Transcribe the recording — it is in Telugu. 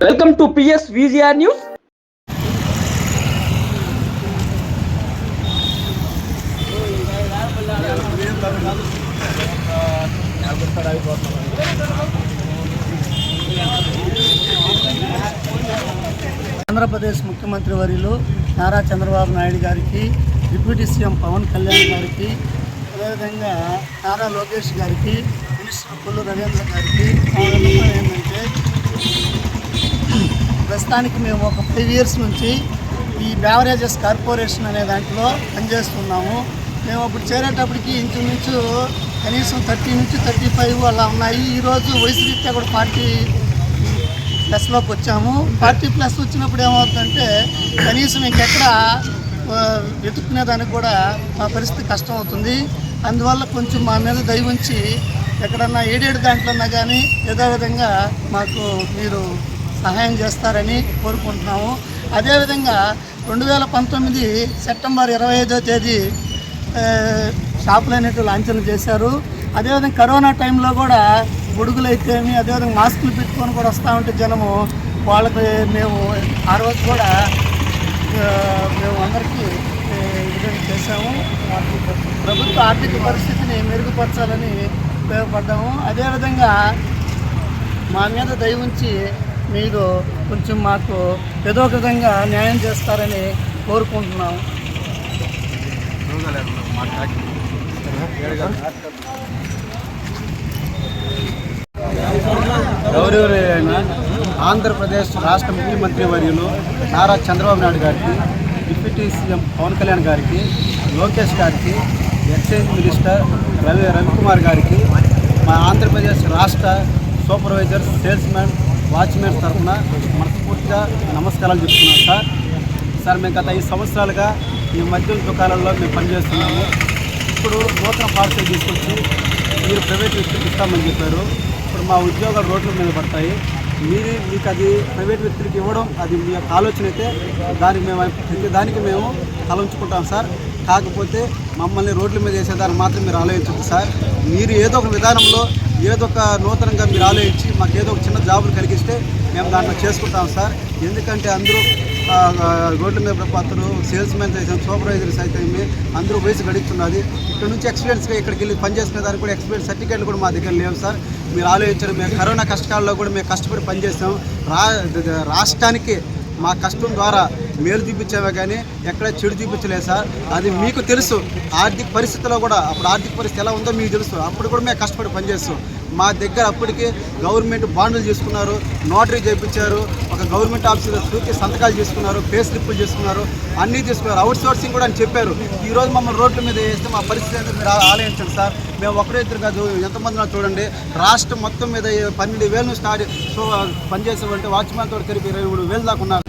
Welcome to P S V G R news. Andhra Pradesh ముఖ్యమంత్రి వరిలో నారా చంద్రబాబు నాయుడు గారికి డిప్యూటీ సీఎం పవన్ కళ్యాణ్ గారికి అదేవిధంగా నారా లోకేష్ గారికి మినిస్టర్ కొల్లు రవీంద్ర గారికి ఏంటంటే ప్రస్తుతానికి మేము ఒక ఫైవ్ ఇయర్స్ నుంచి ఈ బ్యావరేజెస్ కార్పొరేషన్ అనే దాంట్లో పనిచేస్తున్నాము. మేము అప్పుడు చేరేటప్పటికి ఇంచుమించు కనీసం థర్టీ నుంచి థర్టీ ఫైవ్ అలా ఉన్నాయి. ఈరోజు వయసు రీత్యా కూడా పార్టీ ప్లస్లోకి వచ్చాము. పార్టీ ప్లస్ వచ్చినప్పుడు ఏమవుతుందంటే కనీసం ఇంకెక్కడ వెతుక్కునేదానికి కూడా మా పరిస్థితి కష్టం అవుతుంది. అందువల్ల కొంచెం మా మీద దయ ఉంచి ఎక్కడన్నా ఏడేడు దాంట్లోన్నా కానీ యథావిధంగా విధంగా మాకు మీరు సహాయం చేస్తారని కోరుకుంటున్నాము. అదేవిధంగా రెండు వేల పంతొమ్మిది సెప్టెంబర్ ఇరవై ఐదో తేదీ షాపులు అనేవి లాంఛనం చేశారు. అదేవిధంగా కరోనా టైంలో కూడా గొడుగులు అయితేమి అదేవిధంగా మాస్కులు పెట్టుకొని కూడా వస్తూ ఉంటే జనము వాళ్ళకి మేము ఆ రోజు కూడా మేము అందరికీ ఆ, విధంగా చేశాము. ప్రభుత్వ ఆర్థిక పరిస్థితిని మెరుగుపరచాలని ఉపయోగపడ్డాము. అదేవిధంగా మా మీద దయ ఉంచి మీరు కొంచెం మాకు ఏదో ఒక విధంగా న్యాయం చేస్తారని కోరుకుంటున్నాం గౌరవైన ఆంధ్రప్రదేశ్ రాష్ట్ర ముఖ్యమంత్రి వర్యులు నారా చంద్రబాబు నాయుడు గారికి డిప్యూటీ సీఎం పవన్ కళ్యాణ్ గారికి లోకేష్ గారికి ఎక్సైజ్ మినిస్టర్ రవి రవికుమార్ గారికి మా ఆంధ్రప్రదేశ్ రాష్ట్ర సూపర్వైజర్ సేల్స్మెన్ వాచ్మెన్ తరఫున మనస్ఫూర్తిగా నమస్కారాలు చెప్తున్నాం సార్. సార్ మేము గత ఐదు సంవత్సరాలుగా ఈ మద్యం దుకాణాల్లో మేము పనిచేస్తున్నాము. ఇప్పుడు నూతన పార్సల్ తీసుకొచ్చి మీరు ప్రైవేట్ వ్యక్తులకు ఇస్తామని చెప్పారు. ఇప్పుడు మా ఉద్యోగాలు రోడ్ల మీద పడతాయి. మీరు మీకు అది ప్రైవేట్ వ్యక్తులకు ఇవ్వడం అది మీ యొక్క ఆలోచన అయితే దానికి మేము ప్రతి దానికి మేము తలంచుకుంటాం సార్. కాకపోతే మమ్మల్ని రోడ్ల మీద వేసేదాన్ని మాత్రం మీరు ఆలోచించండి సార్. మీరు ఏదో ఒక విధానంలో ఏదో ఒక నూతనంగా మీరు ఆలోచించి మాకు ఏదో ఒక చిన్న జాబులు కలిగిస్తే మేము దాంట్లో చేసుకుంటాం సార్. ఎందుకంటే అందరూ రోడ్ల మీద పడతారు సేల్స్ మ్యాన్ అయితే సూపర్వైజర్స్ అయితే అందరూ వయసు గడుస్తున్నది ఇక్కడ నుంచి ఎక్స్పీరియన్స్గా ఇక్కడికి వెళ్ళి పనిచేసిన దానికి కూడా ఎక్స్పీరియన్స్ సర్టిఫికేట్లు కూడా మా దగ్గర లేవు సార్. మీరు ఆలోచించడం మేము కరోనా కష్టకాలంలో కూడా మేము కష్టపడి పనిచేస్తాం. రా రాష్ట్రానికి మా కష్టం ద్వారా మేలు చూపించామే కానీ ఎక్కడ చెడు చూపించలేదు సార్. అది మీకు తెలుసు. ఆర్థిక పరిస్థితిలో కూడా అప్పుడు ఆర్థిక పరిస్థితి ఎలా ఉందో మీకు తెలుసు. అప్పుడు కూడా మేము కష్టపడి పనిచేస్తాం మా దగ్గర అప్పటికి గవర్నమెంట్ బాండ్లు చేసుకున్నారు నోటరీ చేయించారు ఒక గవర్నమెంట్ ఆఫీసర్ చూసి సంతకాలు చేసుకున్నారు పే స్లిప్పులు చేసుకున్నారు అన్నీ తీసుకున్నారు. అవుట్ సోర్సింగ్ కూడా అని చెప్పారు. ఈరోజు మమ్మల్ని రోడ్ల మీద వేస్తే మా పరిస్థితి ఏంటో మీరు ఆలోచించండి సార్. మేము ఒకరే ఇద్దరు కాదు ఎంతమంది చూడండి. రాష్ట్రం మొత్తం మీద పన్నెండు వేలు స్టార్ట్ సో పనిచేసామంటే వాచ్మెన్ తోటి కలిపి ఇరవై మూడు వేలు దాకా ఉన్నారు.